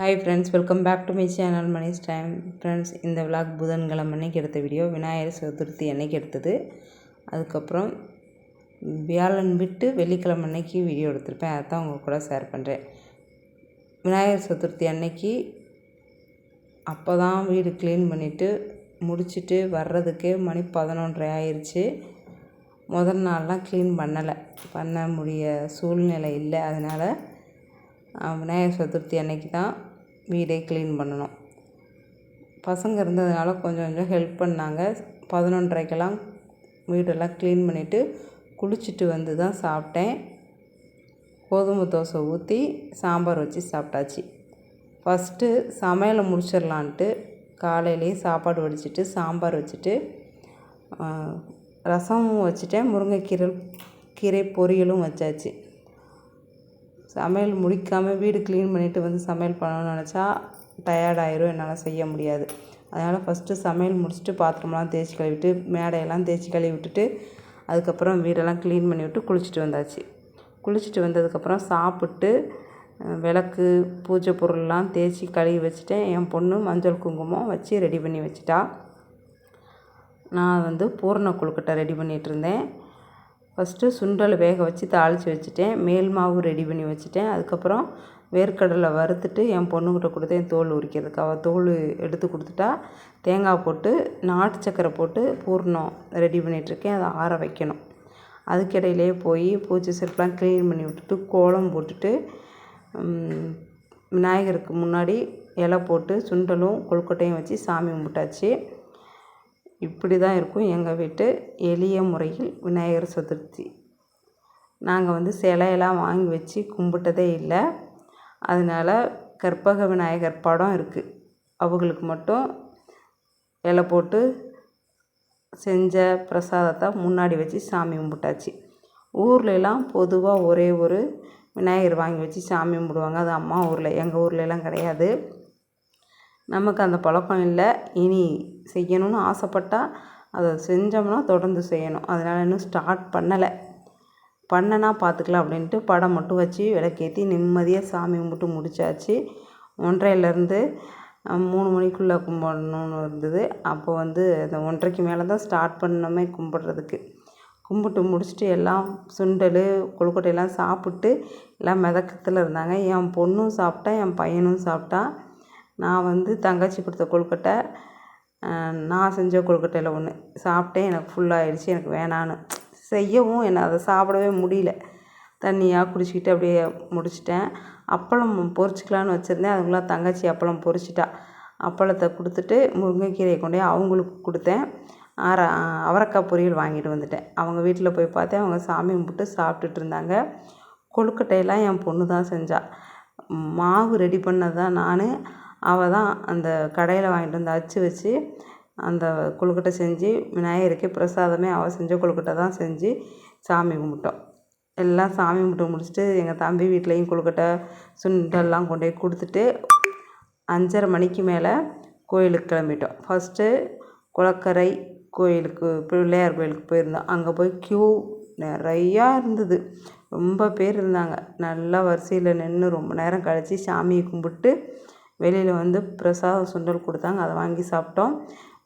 Hi friends welcome back to my channel Mani's time friends இந்த vlog புதன்கிழமை அன்னைக்கு எடுத்த வீடியோ விநாயகர் சதுர்த்தி அன்னைக்கு எடுத்தது. அதுக்கப்புறம் வியாழன் விட்டு வெள்ளிக்கிழமை அன்னைக்கு வீடியோ எடுத்திருப்பேன். அதை தான் உங்கள் கூட ஷேர் பண்ணுறேன் விநாயகர் சதுர்த்தி அன்னைக்கு அப்போ தான் வீடு க்ளீன் பண்ணிவிட்டு முடிச்சுட்டு வர்றதுக்கே மணி பதினொன்றரை ஆயிடுச்சு முதல் நாள்லாம் க்ளீன் பண்ணலை. பண்ண முடிய சூழ்நிலை இல்லை. அதனால் விநாயகர் சதுர்த்தி அன்னைக்கு தான் வீடே க்ளீன் பண்ணணும். பசங்க இருந்ததுனால கொஞ்சம் கொஞ்சம் ஹெல்ப் பண்ணாங்க. பதினொன்றரைக்கெல்லாம் வீடெல்லாம் க்ளீன் பண்ணிவிட்டு குளிச்சுட்டு வந்து தான் சாப்பிட்டேன். கோதுமை தோசை ஊற்றி சாம்பார் வச்சு சாப்பிட்டாச்சு. ஃபஸ்ட்டு சமையலை முடிச்சிடலான்ட்டு காலையிலேயே சாப்பாடு வடிச்சிட்டு சாம்பார் வச்சுட்டு ரசமும் வச்சுட்டேன். முருங்கைக்கீரை கீரை பொரியலும் வச்சாச்சு. சமையல் முடிக்காமல் வீடு க்ளீன் பண்ணிவிட்டு வந்து சமையல் பண்ணணும்னு நினச்சா டயர்ட் என்னால் செய்ய முடியாது. அதனால் ஃபஸ்ட்டு சமையல் முடிச்சுட்டு பாத்திரம்லாம் தேய்ச்சி கழுவிட்டு மேடையெல்லாம் தேய்ச்சி கழுவி விட்டுட்டு அதுக்கப்புறம் வீடெல்லாம் க்ளீன் பண்ணி விட்டு குளிச்சுட்டு வந்தாச்சு. குளிச்சுட்டு வந்ததுக்கப்புறம் சாப்பிட்டு விளக்கு பூஜை பொருள்லாம் தேய்ச்சி கழுவி வச்சுட்டேன். என் பொண்ணு மஞ்சள் குங்குமம் வச்சு ரெடி பண்ணி வச்சுட்டா. நான் வந்து பூரண கொழுக்கட்டை ரெடி பண்ணிகிட்டு இருந்தேன். ஃபஸ்ட்டு சுண்டல் வேக வச்சு தாளித்து வச்சுட்டேன். மேல் மாவு ரெடி பண்ணி வச்சுட்டேன். அதுக்கப்புறம் வேர்க்கடலை வறுத்துட்டு என் பொண்ணுக்கிட்ட கொடுத்தேன். தோல் உரிக்கிறதுக்கு அவள் தோல் எடுத்து கொடுத்துட்டா தேங்காய் போட்டு நாட்டு சக்கரை போட்டு பூர்ணம் ரெடி பண்ணிகிட்ருக்கேன் அதை ஆற வைக்கணும். அதுக்கிடையிலே போய் பூச்சி செருப்புலாம் க்ளீன் பண்ணி விட்டுட்டு கோலம் போட்டுட்டு விநாயகருக்கு முன்னாடி இலை போட்டு சுண்டலும் கொழுக்கட்டையும் வச்சு சாமி கும்பிட்டாச்சு. இப்படி தான் இருக்கும் எங்கள் வீட்டு எளிய முறையில் விநாயகர் சதுர்த்தி. நாங்கள் வந்து சிலையெல்லாம் வாங்கி வச்சு கும்பிட்டதே இல்லை. அதனால் கற்பக விநாயகர் படம் இருக்குது அவங்களுக்கு மட்டும் இலை போட்டு செஞ்ச பிரசாதத்தை முன்னாடி வச்சு சாமி கும்பிட்டாச்சு. ஊர்லெலாம் பொதுவாக ஒரே ஒரு விநாயகர் வாங்கி வச்சு சாமி கும்பிடுவாங்க. அது அம்மா ஊரில் எங்கள் ஊர்லெலாம் கிடையாது. நமக்கு அந்த பழக்கம் இல்லை. இனி செய்யணும்னு ஆசைப்பட்டால் அதை செஞ்சோம்னா தொடர்ந்து செய்யணும். அதனால் இன்னும் ஸ்டார்ட் பண்ணலை. பண்ணனா பார்த்துக்கலாம் அப்படின்ட்டு படம் மட்டும் வச்சு விளக்கேற்றி நிம்மதியாக சாமி கும்பிட்டு முடிச்சாச்சு. ஒன்றையிலேருந்து மூணு மணிக்குள்ளே கும்பிடணும்னு இருந்தது. அப்போ வந்து அந்த ஒன்றைக்கு மேலே தான் ஸ்டார்ட் பண்ணோமே கும்பிட்றதுக்கு. கும்பிட்டு முடிச்சுட்டு எல்லாம் சுண்டல் கொழுக்கட்டையெல்லாம் சாப்பிட்டு எல்லாம் மிதக்கத்தில் இருந்தாங்க. என் பொண்ணும் சாப்பிட்டா என் பையனும் சாப்பிட்டா. நான் வந்து தங்கச்சி கொடுத்த கொழுக்கட்டை நான் செஞ்ச கொழுக்கட்டையில் ஒன்று சாப்பிட்டேன் எனக்கு ஃபுல்லாகிடுச்சி எனக்கு வேணான்னு. செய்யவும் என்ன அதை சாப்பிடவே முடியல. தண்ணியாக குடிச்சிக்கிட்டு அப்படியே முடிச்சிட்டேன். அப்பளம் பொரிச்சிக்கலான்னு வச்சுருந்தேன். அதுக்குள்ளே தங்கச்சி அப்பளம் பொரிச்சிட்டா. அப்பளத்தை கொடுத்துட்டு முருங்கைக்கீரையை கொண்டு போய் அவங்களுக்கு கொடுத்தேன். ஆர அவரைக்காய் பொரியல் வாங்கிட்டு வந்துட்டேன். அவங்க வீட்டில் போய் பார்த்தேன். அவங்க சாமி கும்பிட்டு சாப்பிட்டுட்டு இருந்தாங்க. கொழுக்கட்டையெல்லாம் என் பொண்ணு தான் செஞ்சாள் மாவு ரெடி பண்ணது தான் நான். அவள் தான் அந்த கடையில் வாங்கிட்டு வந்து அச்சு வச்சு அந்த கொழுக்கட்டை செஞ்சு விநாயகருக்கு பிரசாதமே அவள் செஞ்ச கொழுக்கட்டை தான் செஞ்சு சாமி கும்பிட்டோம். எல்லாம் சாமி கும்பிட்டு முடிச்சுட்டு எங்கள் தம்பி வீட்லேயும் கொழுக்கட்டை சுண்டெல்லாம் கொண்டு போய் கொடுத்துட்டு அஞ்சரை மணிக்கு மேலே கோயிலுக்கு கிளம்பிட்டோம். ஃபஸ்ட்டு குளக்கரை கோயிலுக்கு பிள்ளையார் கோயிலுக்கு போயிருந்தோம். அங்கே போய் க்யூ நிறையா இருந்தது. ரொம்ப பேர் இருந்தாங்க. நல்லா வரிசையில் நின்று ரொம்ப நேரம் கழித்து சாமியை கும்பிட்டு வெளியில் வந்து பிரசாதம் சுண்டல் கொடுத்தாங்க. அதை வாங்கி சாப்பிட்டோம்.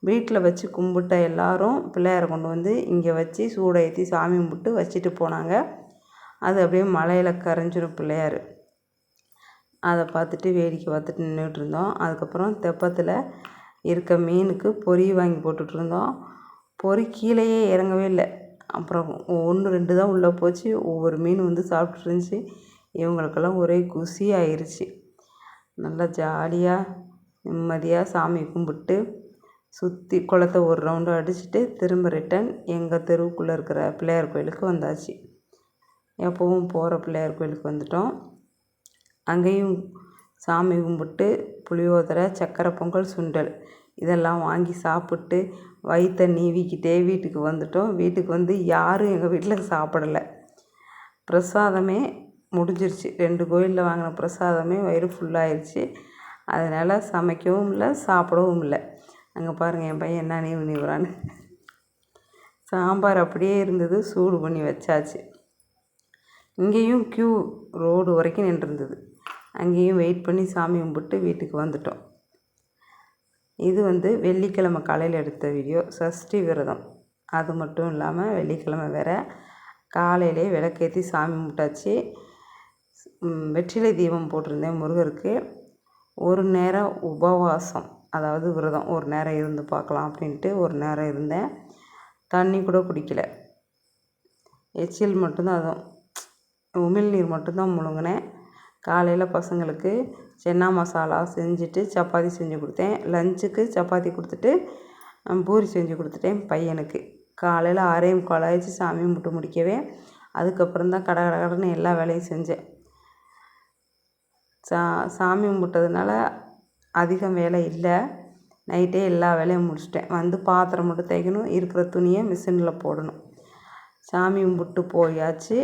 வீட்டில் வச்சு கும்பிட்ட எல்லோரும் பிள்ளையாரை கொண்டு வந்து இங்கே வச்சு சூடை ஏற்றி சாமி கும்பிட்டு வச்சுட்டு போனாங்க. அது அப்படியே மலையில் கரைஞ்சிரும் பிள்ளையார். அதை பார்த்துட்டு வேடிக்கை பார்த்துட்டு நின்றுட்டுருந்தோம் அதுக்கப்புறம் தெப்பத்தில் இருக்க மீனுக்கு பொறி வாங்கி போட்டுட்ருந்தோம் பொரி கீழேயே இறங்கவே இல்லை. அப்புறம் ஒன்று ரெண்டு தான் உள்ளே போச்சு. ஒவ்வொரு மீன் வந்து சாப்பிட்டுருந்துச்சி இவங்களுக்கெல்லாம் ஒரே குசி ஆயிடுச்சு நல்லா ஜாலியாக நிம்மதியாக சாமி கும்பிட்டு சுற்றி குளத்த ஒரு ரவுண்டு அடிச்சுட்டு திரும்ப ரிட்டன் எங்கள் தெருவுக்குள்ளே இருக்கிற பிள்ளையார் கோயிலுக்கு வந்தாச்சு. எப்போவும் போகிற பிள்ளையார் கோயிலுக்கு வந்துட்டோம். அங்கேயும் சாமி கும்பிட்டு புளியோதரை சக்கரை பொங்கல் சுண்டல் இதெல்லாம் வாங்கி சாப்பிட்டு வயிற்றை நீவிக்கிட்டே வீட்டுக்கு வந்துட்டோம். வீட்டுக்கு வந்து யாரும் எங்கள் வீட்டில் சாப்பிடலை. பிரசாதமே முடிஞ்சிருச்சு. ரெண்டு கோயிலில் வாங்கின பிரசாதமே வயிறு ஃபுல்லாகிருச்சு அதனால் சமைக்கவும் இல்லை சாப்பிடவும் இல்லை. அங்கே பாருங்கள் என் பையன் என்ன நீவு நீவுறான்னு சாம்பார் அப்படியே இருந்தது சூடு பண்ணி வச்சாச்சு. இங்கேயும் க்யூ ரோடு வரைக்கும் நின்றுருந்தது. அங்கேயும் வெயிட் பண்ணி சாமி கும்பிட்டு வீட்டுக்கு வந்துட்டோம். இது வந்து வெள்ளிக்கிழமை காலையில் எடுத்த வீடியோ சஷ்டி விரதம். அது மட்டும் இல்லாமல் வெள்ளிக்கிழமை வேறு காலையிலே விளக்கேற்றி சாமி கும்பிட்டாச்சு. வெற்றிலை தீபம் போட்டிருந்தேன் முருகருக்கு. ஒரு நேரம் உபவாசம் அதாவது விரதம் ஒரு நேரம் இருந்து பார்க்கலாம் அப்படின்ட்டு ஒரு நேரம் இருந்தேன். தண்ணி கூட குடிக்கல. எச்சில் மட்டும்தான் அதுவும் உமிழ்நீர் மட்டும்தான் முழுங்கினேன். காலையில் பசங்களுக்கு சென்னா மசாலா செஞ்சுட்டு சப்பாத்தி செஞ்சு கொடுத்தேன். லஞ்சுக்கு சப்பாத்தி கொடுத்துட்டு பூரி செஞ்சு கொடுத்துட்டேன் பையனுக்கு. காலையில் ஆறே முக்கால் ஆயிடுச்சு சாமி கும்பிட்டு முடிக்கவே. அதுக்கப்புறம் தான் கட கட கடன்னு எல்லா வேலையும் செஞ்சேன். சா சாமி கும்பிட்டதுனால அதிகம் வேலை இல்லை. நைட்டே எல்லா வேலையும் முடிச்சிட்டேன். வந்து பாத்திரம் மட்டும் தேய்க்கணும் இருக்கிற துணியை மிஷினில் போடணும். சாமி கும்பிட்டு போயாச்சு.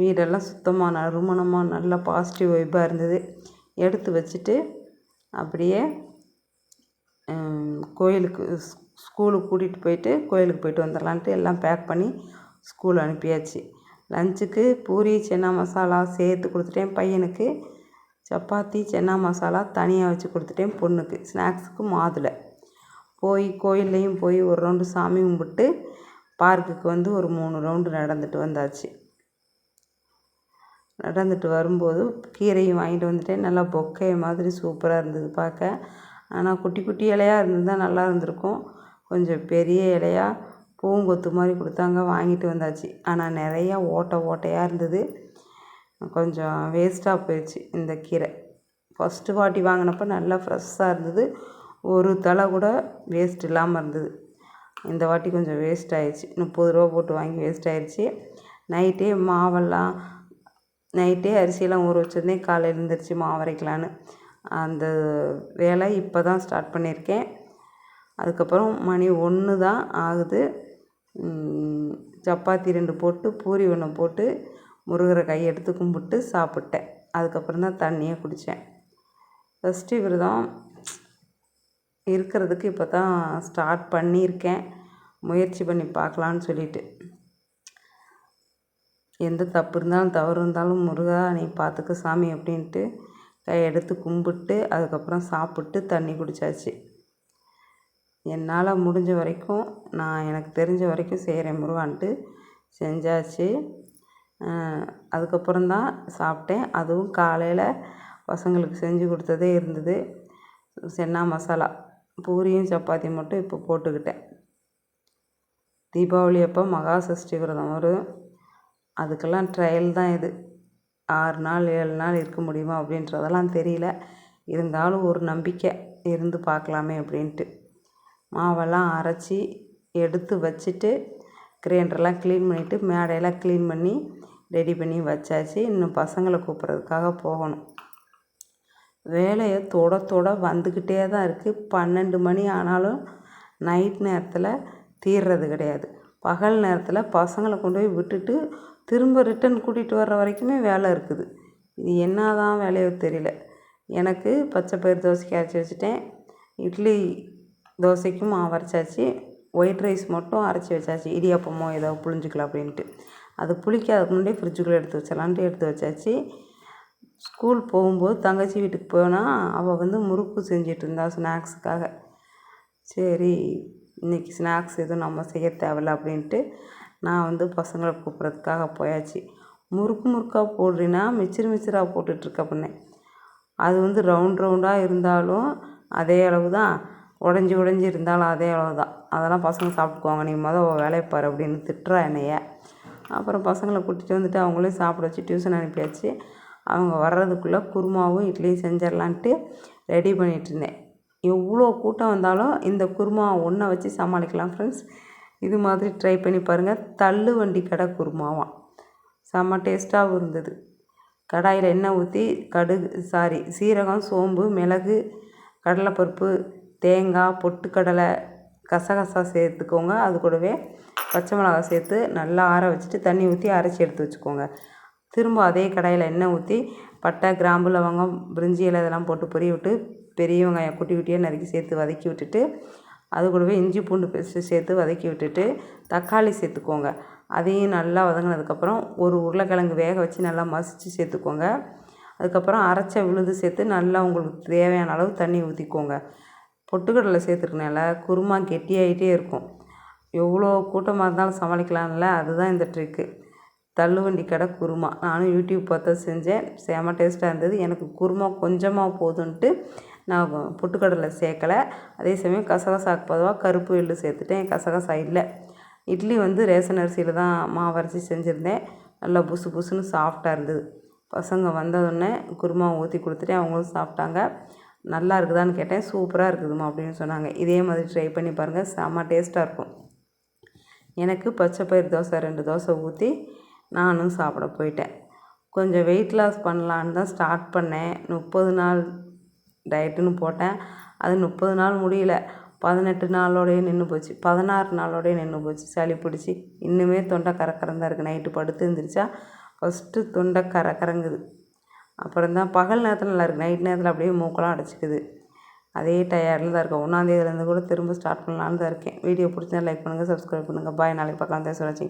வீடெல்லாம் சுத்தமாக நறுமணமாக நல்லா பாசிட்டிவ் வைப்பாக இருந்தது. எடுத்து வச்சுட்டு அப்படியே கோயிலுக்கு ஸ்கூலுக்கு கூட்டிகிட்டு போயிட்டு கோயிலுக்கு போயிட்டு வந்துடலான்ட்டு எல்லாம் பேக் பண்ணி ஸ்கூல் அனுப்பியாச்சு. லஞ்சுக்கு பூரி சன்னா மசாலா சேர்த்து கொடுத்துட்டேன் பையனுக்கு. சப்பாத்தி சென்னா மசாலா தனியாக வச்சு கொடுத்துட்டேன் பொண்ணுக்கு. ஸ்நாக்ஸுக்கு மாதுளை. போய் கோயில்லையும் போய் ஒரு ரவுண்டு சாமி கும்பிட்டு பார்க்குக்கு வந்து ஒரு மூணு ரவுண்டு நடந்துட்டு வந்தாச்சு. நடந்துட்டு வரும்போது கீரையும் வாங்கிட்டு வந்துட்டேன். நல்லா பொக்கை மாதிரி சூப்பராக இருந்தது பார்க்க. ஆனால் குட்டி குட்டி இலையாக இருந்திருந்தால் நல்லா இருந்திருக்கும். கொஞ்சம் பெரிய இலையாக பூங்கொத்து மாதிரி கொடுத்தாங்க வாங்கிட்டு வந்தாச்சு. ஆனால் நிறையா ஓட்டை ஓட்டையாக இருந்தது. கொஞ்சம் வேஸ்ட்டாக போயிடுச்சு இந்த கீரை. ஃபஸ்ட்டு வாட்டி வாங்கினப்ப நல்லா ஃப்ரெஷ்ஷாக இருந்தது. ஒரு தழை கூட வேஸ்ட் இல்லாமல் இருந்தது. இந்த வாட்டி கொஞ்சம் வேஸ்ட் ஆயிடுச்சு. முப்பது ரூபா போட்டு வாங்கி வேஸ்ட் ஆயிடுச்சு. நைட்டே மாவெல்லாம் நைட்டே அரிசியெல்லாம் ஊற வச்சுருந்தேன் காலையில் எழுந்திரிச்சு மாவு அரைக்கலான்னு அந்த வேலை இப்போ தான் ஸ்டார்ட் பண்ணியிருக்கேன். அதுக்கப்புறம் மணி ஒன்று தான் ஆகுது சப்பாத்தி ரெண்டு போட்டு பூரி ஒன்று போட்டு முருகரை கையெடுத்து கும்பிட்டு சாப்பிட்டேன். அதுக்கப்புறம் தான் தண்ணியை குடித்தேன். ஃபஸ்ட்டு விரதம் இருக்கிறதுக்கு இப்போ தான் ஸ்டார்ட் பண்ணியிருக்கேன். முயற்சி பண்ணி பார்க்கலான்னு சொல்லிட்டு. எந்த தப்பு இருந்தாலும் தவறு இருந்தாலும் முருகா நீ பார்த்துக்க சாமி அப்படின்ட்டு கையெடுத்து கும்பிட்டு அதுக்கப்புறம் சாப்பிட்டு தண்ணி குடித்தாச்சு என்னால் முடிஞ்ச வரைக்கும் நான் எனக்கு தெரிஞ்ச வரைக்கும் செய்கிறேன் முருகான்ட்டு. செஞ்சாச்சு. அதுக்கப்புறம் தான் சாப்பிட்டேன். அதுவும் காலையில் பசங்களுக்கு செஞ்சு கொடுத்ததே இருந்தது. சென்னா மசாலா. பூரியும் சப்பாத்தியும் மட்டும் இப்போ போட்டுக்கிட்டேன். தீபாவளி அப்போ மகா சஷ்டி விரதம் வரும் அதுக்கெல்லாம் ட்ரையல் தான் இது. ஆறு நாள் ஏழு நாள் இருக்க முடியுமா அப்படின்றதெல்லாம் தெரியல. இருந்தாலும் ஒரு நம்பிக்கை இருந்து பார்க்கலாமே அப்படின்ட்டு. மாவெல்லாம் அரைச்சி எடுத்து வச்சுட்டு கிரைண்டர்லாம் க்ளீன் பண்ணிவிட்டு மேடையெல்லாம் க்ளீன் பண்ணி ரெடி பண்ணி வச்சாச்சு. இன்னும் பசங்களை கூப்பிட்றதுக்காக போகணும். வேலையை தொட தொட வந்துக்கிட்டே தான் இருக்குது பன்னெண்டு மணி ஆனாலும் நைட் நேரத்தில் தீர்றது கிடையாது. பகல் நேரத்தில் பசங்களை கொண்டு போய் விட்டுட்டு திரும்ப ரிட்டன் கூட்டிகிட்டு வர்ற வரைக்குமே வேலை இருக்குது. இது என்ன தான் வேலையோ தெரியல. எனக்கு பச்சை பயிர் தோசைக்கு அரைச்சி வச்சுட்டேன். இட்லி தோசைக்கும் மாவு அரைச்சாச்சு. ஒயிட் ரைஸ் மட்டும் அரைச்சி வச்சாச்சு. இடியாப்பமோ ஏதோ புழிஞ்சிக்கலாம் அப்படின்ட்டு. அது புளிக்காதுக்கு முன்னாடியே ஃப்ரிட்ஜுக்குள்ளே எடுத்து வச்சிடலான்ட்டு எடுத்து வச்சாச்சு. ஸ்கூல் போகும்போது தங்கச்சி வீட்டுக்கு போனால் அவள் வந்து முறுக்கு செஞ்சிட்டு இருந்தா ஸ்நாக்ஸுக்காக. சரி இன்றைக்கி ஸ்நாக்ஸ் எதுவும் நம்ம செய்ய தேவையில்ல அப்படின்ட்டு நான் வந்து பசங்களை கூப்பிட்றதுக்காக போயாச்சு. முறுக்கு முறுக்காக போடுறீன்னா மிச்சர் மிச்சராக போட்டுட்ருக்க பண்ணேன் அது வந்து ரவுண்ட் ரவுண்டாக இருந்தாலும் அதே அளவு தான் உடஞ்சி உடஞ்சி இருந்தாலும் அதே அளவு தான் அதெல்லாம் பசங்க சாப்பிட்டுக்குவாங்க. நீ மொதல் வேலையை பாரு அப்படின்னு திட்டுறா என்னைய. அப்புறம் பசங்களை கூட்டிகிட்டு வந்துட்டு அவங்களையும் சாப்பிட வச்சு டியூஷன் அனுப்பியாச்சு. அவங்க வர்றதுக்குள்ளே குருமாவும் இட்லியும் செஞ்சிடலான்ட்டு ரெடி பண்ணிகிட்ருந்தேன் எவ்வளோ கூட்டம் வந்தாலும் இந்த குருமா ஒன்றை வச்சு சமாளிக்கலாம் ஃப்ரெண்ட்ஸ் இது மாதிரி ட்ரை பண்ணி பாருங்கள் தள்ளு வண்டி கடை குருமாவாம் செம்ம டேஸ்ட்டாகவும் இருந்தது. கடாயில் எண்ணெய் ஊற்றி கடுகு சாரி சீரகம் சோம்பு மிளகு கடலைப்பருப்பு தேங்காய் பொட்டுக்கடலை கசகசா சேர்த்துக்கோங்க. அது கூடவே பச்சை மிளகா சேர்த்து நல்லா ஆற வச்சுட்டு தண்ணி ஊற்றி அரைச்சி எடுத்து வச்சுக்கோங்க. திரும்ப அதே கடாயில் எண்ணெய் ஊற்றி பட்டை கிராம்பு லவங்கம் பிரிஞ்சி இலை இதெல்லாம் போட்டு பொரிய விட்டு பெரிய வெங்காயம் குட்டி குட்டியாக நறுக்கி சேர்த்து வதக்கி விட்டுட்டு அது கூடவே இஞ்சி பூண்டு பேஸ்ட்டு சேர்த்து வதக்கி விட்டுட்டு தக்காளி சேர்த்துக்கோங்க. அதையும் நல்லா வதங்கினதுக்கப்புறம் ஒரு உருளைக்கிழங்கு வேக வச்சு நல்லா மசித்து சேர்த்துக்கோங்க. அதுக்கப்புறம் அரைச்ச விழுது சேர்த்து நல்லா உங்களுக்கு தேவையான அளவு தண்ணி ஊற்றிக்கோங்க பொட்டுக்கடலை சேர்த்துருக்கனால குருமா கெட்டியாகிட்டே இருக்கும். எவ்வளோ கூட்டமாக இருந்தாலும் சமாளிக்கலாம்ல? அதுதான் இந்த ட்ரிக்கு தள்ளுவண்டி கடை குருமா. நானும் யூடியூப் பார்த்து செஞ்சேன். செம டேஸ்ட்டாக இருந்தது. எனக்கு குருமா கொஞ்சமாக போதுன்ட்டு நான் பொட்டுக்கடலை சேர்க்கலை. அதே சமயம் கசகசாக்கு பொதுவாக கருப்பு எள்ளு சேர்த்துட்டேன். கசகசா இல்லை. இட்லி வந்து ரேஷன் அரிசியில் தான் மாவரைச்சி செஞ்சுருந்தேன். நல்லா புசு புசுன்னு சாஃப்டாக இருந்தது. பசங்க வந்தவுடனே குருமா ஊற்றி கொடுத்துட்டேன் அவங்களும் சாப்பிட்டாங்க. நல்லா இருக்குதான்னு கேட்டேன். சூப்பராக இருக்குதும்மா அப்படின்னு சொன்னாங்க. இதே மாதிரி ட்ரை பண்ணி பாருங்கள் செம்ம டேஸ்ட்டாக இருக்கும். எனக்கு பச்சை பயிர் தோசை ரெண்டு தோசை ஊற்றி நானும் சாப்பிட போயிட்டேன். கொஞ்சம் வெயிட் லாஸ் பண்ணலான்னு தான் ஸ்டார்ட் பண்ணேன். முப்பது நாள் டயட்டுன்னு போட்டேன். அது முப்பது நாள் முடியல. பதினெட்டு நாளோடயே நின்று போச்சு. பதினாறு நாளோடையே நின்று போச்சு. சளி பிடிச்சி. இன்னுமே தொண்டை கரக்கரம் தான் இருக்குது நைட்டு படுத்து எழுந்திரிச்சா ஃபஸ்ட்டு தொண்டை கரக்கரங்குது அப்புறம் தான் பகல் நேரத்தில் நல்லாயிருக்கு நைட் நேரத்தில் அப்படியே மூக்கெல்லாம் அடைச்சிக்குது. அதே டயர்டில் தான் இருக்கேன் ஒன்றாந்தேதியிலேருந்து கூட திரும்ப ஸ்டார்ட் பண்ணலான்னு தான் இருக்கேன். வீடியோ பிடிச்சா லைக் பண்ணுங்கள் சப்ஸ்கிரைப் பண்ணுங்கள் பாய் நாளைக்கு பார்க்கலாம். தேங்க்ஸ் ஃபார் வாட்சிங்